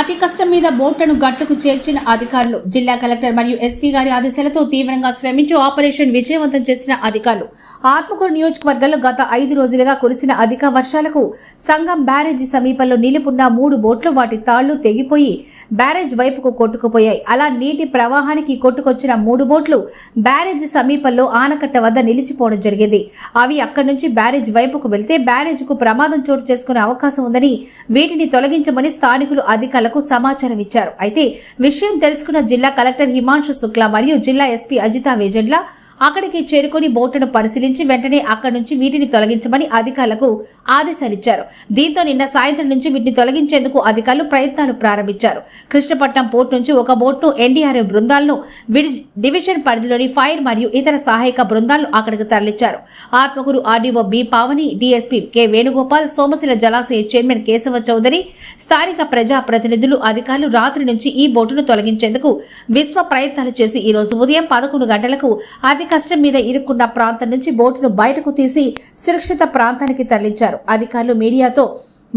అతి కష్టం మీద బోట్లను గట్టుకు చేర్చిన అధికారులు. జిల్లా కలెక్టర్ మరియు ఎస్పీ గారి ఆదేశాలతో తీవ్రంగా శ్రమించి ఆపరేషన్ విజయవంతం చేసిన అధికారులు. ఆత్మకూరు నియోజకవర్గంలో గత ఐదు రోజులుగా కురిసిన అధిక వర్షాలకు సంగం బ్యారేజీ సమీపంలో నిలుపున్న మూడు బోట్లు వాటి తాళ్ళు తెగిపోయి బ్యారేజ్ వైపుకు కొట్టుకుపోయాయి. అలా నీటి ప్రవాహానికి కొట్టుకొచ్చిన మూడు బోట్లు బ్యారేజీ సమీపంలో ఆనకట్ట వద్ద నిలిచిపోవడం జరిగింది. అవి అక్కడి నుంచి బ్యారేజ్ వైపుకు వెళ్తే బ్యారేజ్కు ప్రమాదం చోటు చేసుకునే అవకాశం ఉందని వీటిని తొలగించమని స్థానికులు అధికారులకు సమాచారం ఇచ్చారు. అయితే విషయం తెలుసుకున్న జిల్లా కలెక్టర్ హిమాంశు శుక్లా మరియు జిల్లా ఎస్పీ అజితా వేజెడ్ల అక్కడికి చేరుకుని బోటును పరిశీలించి వెంటనే అక్కడి నుంచి వీటిని తొలగించమని అధికారులకు ఆదేశాలిచ్చారు. దీంతో నిన్న సాయంత్రం నుంచి వీటిని తొలగించేందుకు అధికారులు ప్రయత్నాలు ప్రారంభించారు. కృష్ణపట్నం పోర్టు నుంచి ఒక బోట్ను ఎన్డీఆర్ఎఫ్ బృందాలను విడి- డివిజన్ పరిధిలోని ఫైర్ మరియు ఇతర సహాయక బృందాలను అక్కడికి తరలించారు. Atmakur RDO B Pavani DSP K Venugopal Somasila జలాశయ chairman Keshava Chowdary స్థానిక ప్రజా ప్రతినిధులు అధికారులు రాత్రి నుంచి ఈ బోటును తొలగించేందుకు విశ్వ ప్రయత్నాలు చేసి ఈ రోజు ఉదయం పదకొండు గంటలకు అధిక కష్టం మీద ఇరుక్కున్న ప్రాంతం నుంచి బోటును బయటకు తీసి సురక్షిత ప్రాంతానికి తరలించారు. అధికారులు మీడియాతో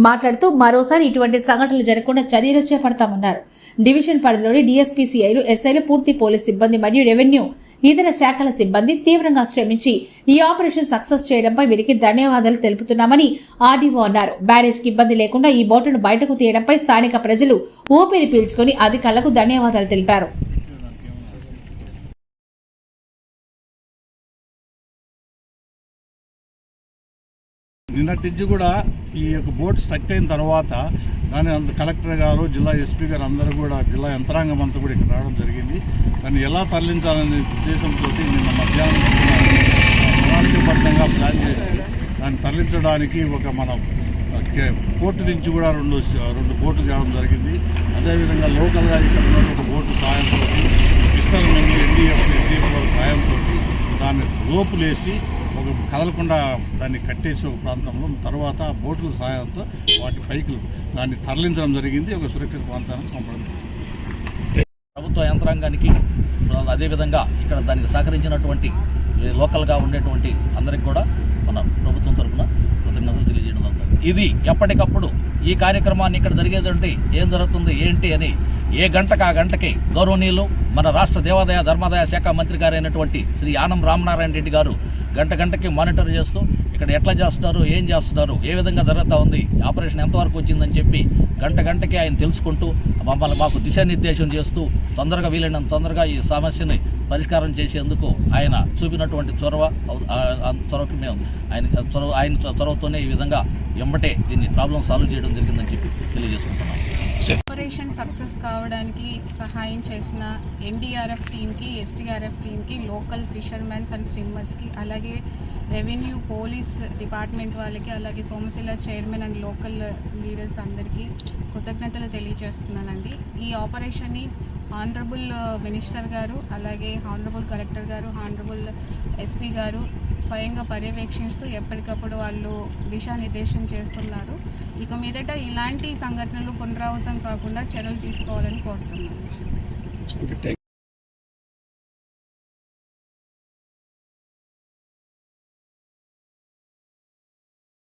మాట్లాడుతూ మరోసారి ఇటువంటి సంఘటనలు జరగకుండా చర్యలు చేపడతామన్నారు. డివిజన్ పరిధిలోని డిఎస్పీసీఐలు ఎస్ఐలు పూర్తి పోలీస్ సిబ్బంది మరియు రెవెన్యూ ఇతర శాఖల సిబ్బంది తీవ్రంగా శ్రమించి ఈ ఆపరేషన్ సక్సెస్ చేయడంపై వీరికి ధన్యవాదాలు తెలుపుతున్నామని ఆర్డీఓ అన్నారు. బ్యారేజ్కి ఇబ్బంది లేకుండా ఈ బోటును బయటకు తీయడంపై స్థానిక ప్రజలు ఊపిరి పీల్చుకుని అధికారులకు ధన్యవాదాలు తెలిపారు. నిన్నటించి కూడా ఈ యొక్క బోట్ స్టక్ అయిన తర్వాత దాని కలెక్టర్ గారు జిల్లా ఎస్పీ గారు అందరూ కూడా జిల్లా యంత్రాంగం అంతా కూడా ఇక్కడ రావడం జరిగింది. దాన్ని ఎలా తరలించాలనే ఉద్దేశంతో నిన్న మధ్యాహ్నం ప్రణాళికబద్ధంగా ప్లాన్ చేసి దాన్ని తరలించడానికి ఒక మన కే- పోర్టు నుంచి కూడా రెండు రెండు బోట్లు చేయడం జరిగింది. అదేవిధంగా లోకల్గా ఇక్కడ ఉన్న ఒక బోటు సాయంతో విస్తరణ ఎన్డీఎఫ్ ఎన్డీఎఫ్ సాయంతో దాన్ని రోపులేసి కదలకుండా దాన్ని కట్టేసి ఒక ప్రాంతంలో తర్వాత బోట్ల సహాయంతో వాటి పైకి దాన్ని తరలించడం జరిగింది. ఒక సురక్షిత ప్రాంతానికి పంపడం ప్రభుత్వ యంత్రాంగానికి అదేవిధంగా ఇక్కడ దానికి సహకరించినటువంటి లోకల్గా ఉండేటువంటి అందరికి కూడా మన ప్రభుత్వం తరఫున కృతజ్ఞతలు తెలియజేయడం ఇది ఎప్పటికప్పుడు ఈ కార్యక్రమాన్ని ఇక్కడ జరిగేదంటే ఏం జరుగుతుంది ఏంటి అని ఏ గంటకు ఆ గంటకి గౌరవనీయులు మన రాష్ట్ర దేవాదాయ ధర్మాదాయ శాఖ మంత్రి గారైనటువంటి శ్రీ ఆనం రామనారాయణ రెడ్డి గారు గంట గంటకి మానిటర్ చేస్తూ ఇక్కడ ఎట్లా చేస్తున్నారు ఏం చేస్తున్నారు ఏ విధంగా జరుగుతూ ఉంది ఆపరేషన్ ఎంతవరకు వచ్చిందని చెప్పి గంట గంటకి ఆయన తెలుసుకుంటూ మమ్మల్ని మాకు దిశానిర్దేశం చేస్తూ తొందరగా వీలైనంత తొందరగా ఈ సమస్యని పరిష్కారం చేసేందుకు ఆయన చూపినటువంటి చొరవ చొరవకి మేము ఆయన చొరవ ఆయన చొరవతోనే ఈ విధంగా ఎంబటే దీన్ని ప్రాబ్లం సాల్వ్ చేయడం జరిగిందని చెప్పి తెలియజేసుకుంటున్నాం. ఆపరేషన్ సక్సెస్ కావడానికి సహాయం చేసిన ఎన్డీఆర్ఎఫ్ టీమ్కి ఎస్టీఆర్ఎఫ్ టీమ్కి లోకల్ ఫిషర్మెన్స్ అండ్ స్విమ్మర్స్కి అలాగే రెవెన్యూ పోలీస్ డిపార్ట్మెంట్ వాళ్ళకి అలాగే Somasila chairman and local leaders అందరికీ కృతజ్ఞతలు తెలియజేస్తున్నానండి. ఈ ఆపరేషన్ని ఆనరబుల్ మినిస్టర్ గారు అలాగే హానరబుల్ కలెక్టర్ గారు హానరబుల్ ఎస్పీ గారు స్వయంగా పర్యవేక్షిస్తూ ఎప్పటికప్పుడు వాళ్ళు దిశానిర్దేశం చేస్తున్నారు. ఇక మీదట ఇలాంటి సంఘటనలు పునరావృతం కాకుండా చర్యలు తీసుకోవాలని కోరుతున్నాను.